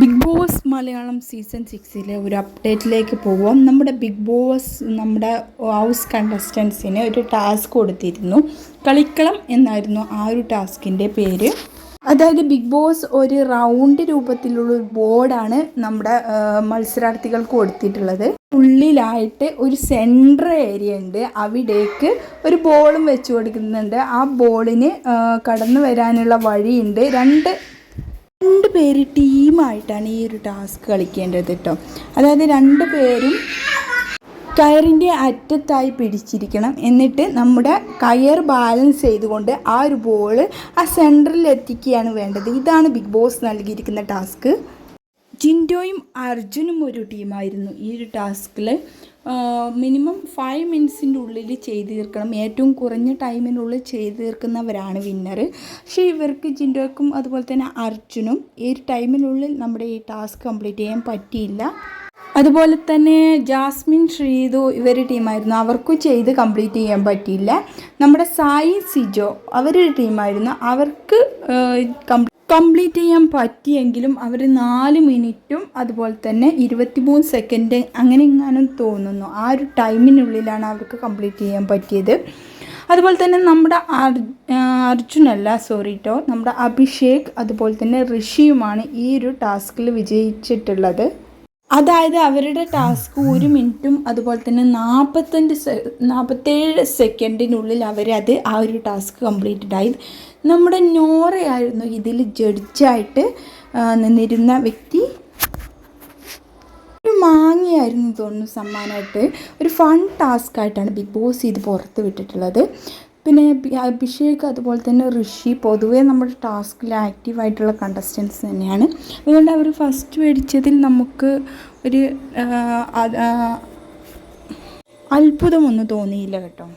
Big Boss Malayalam season സിക്സിലെ ഒരു അപ്ഡേറ്റിലേക്ക് പോവാം. നമ്മുടെ ബിഗ് ബോസ് നമ്മുടെ ഹൗസ് കണ്ടസ്റ്റൻസിന് ഒരു ടാസ്ക് കൊടുത്തിരുന്നു. കളിക്കളം എന്നായിരുന്നു ആ ഒരു ടാസ്കിന്റെ പേര്. അതായത് ബിഗ് ബോസ് ഒരു റൗണ്ട് രൂപത്തിലുള്ള ഒരു ബോർഡാണ് നമ്മുടെ മത്സരാർത്ഥികൾക്ക് കൊടുത്തിട്ടുള്ളത്. ഉള്ളിലായിട്ട് ഒരു സെൻട്രൽ ഏരിയ ഉണ്ട്. അവിടേക്ക് ഒരു ബോളും വെച്ച് കൊടുക്കുന്നുണ്ട്. ആ ബോളിന് കടന്നു വരാനുള്ള വഴിയുണ്ട്. രണ്ട് രണ്ട് പേര് ടീമായിട്ടാണ് ഈ ഒരു ടാസ്ക് കളിക്കേണ്ടത് കേട്ടോ അതായത് രണ്ട് പേരും കയറിന്റെ അറ്റത്തായി പിടിച്ചിരിക്കണം. എന്നിട്ട് നമ്മുടെ കയർ ബാലൻസ് ചെയ്തുകൊണ്ട് ആ ഒരു ബോൾ ആ സെന്ററിൽ എത്തിക്കുകയാണ് വേണ്ടത്. ഇതാണ് ബിഗ് ബോസ് നൽകിയിരിക്കുന്ന ടാസ്ക്. ജിൻഡോയും അർജുനും ഒരു ടീമായിരുന്നു ഈ ഒരു ടാസ്കിൽ മിനിമം ഫൈവ് മിനിറ്റ്സിന്റെ ഉള്ളിൽ ചെയ്ത് തീർക്കണം. ഏറ്റവും കുറഞ്ഞ ടൈമിനുള്ളിൽ ചെയ്തു തീർക്കുന്നവരാണ് വിന്നർ പക്ഷേ ഇവർക്ക് ജിൻഡോയ്ക്കും അതുപോലെ തന്നെ അർജുനും ഈ ടൈമിനുള്ളിൽ നമ്മുടെ ഈ ടാസ്ക് കംപ്ലീറ്റ് ചെയ്യാൻ പറ്റിയില്ല. അതുപോലെ തന്നെ ജാസ്മിൻ ശ്രീതു ഇവർ ടീമായിരുന്നു. അവർക്കും ചെയ്ത് കംപ്ലീറ്റ് ചെയ്യാൻ പറ്റിയില്ല. നമ്മുടെ സായി സിജോ അവരൊരു ടീമായിരുന്നു. അവർക്ക് കംപ്ലീറ്റ് ചെയ്യാൻ പറ്റിയെങ്കിലും അവർ നാല് മിനിറ്റും അതുപോലെ തന്നെ ഇരുപത്തിമൂന്ന് സെക്കൻഡ് അങ്ങനെ എങ്ങാനും തോന്നുന്നു. ആ ഒരു ടൈമിനുള്ളിലാണ് അവർക്ക് കംപ്ലീറ്റ് ചെയ്യാൻ പറ്റിയത്. അതുപോലെ തന്നെ നമ്മുടെ അർജുനല്ല സോറി കേട്ടോ നമ്മുടെ അഭിഷേക് അതുപോലെ തന്നെ ഋഷിയുമാണ് ഈ ഒരു ടാസ്കിൽ വിജയിച്ചിട്ടുള്ളത്. അതായത് അവരുടെ ടാസ്ക് ഒരു മിനിറ്റും അതുപോലെ തന്നെ നാൽപ്പത്തഞ്ച് സെ നാൽപ്പത്തേഴ് സെക്കൻഡിനുള്ളിൽ അവരത് ആ ഒരു ടാസ്ക് കംപ്ലീറ്റഡ് ആയി. നമ്മുടെ നോറയായിരുന്നു ഇതിൽ ജഡ്ജായിട്ട് നിന്നിരുന്ന വ്യക്തി. ഒരു മാങ്ങയായിരുന്നു തോന്നുന്നു സമ്മാനമായിട്ട് ഒരു ഫൺ ടാസ്ക് ആയിട്ടാണ് ബിഗ് ബോസ് ഇത് പുറത്ത് വിട്ടിട്ടുള്ളത്. പിന്നെ അഭിഷേക് അതുപോലെ തന്നെ ഋഷി പൊതുവേ നമ്മുടെ ടാസ്കിൽ ആക്റ്റീവായിട്ടുള്ള കണ്ടസ്റ്റൻസ് തന്നെയാണ്. അതുകൊണ്ട് അവർ ഫസ്റ്റ് മേടിച്ചതിൽ നമുക്ക് ഒരു അത്ഭുതമൊന്നും തോന്നിയില്ല കേട്ടോ.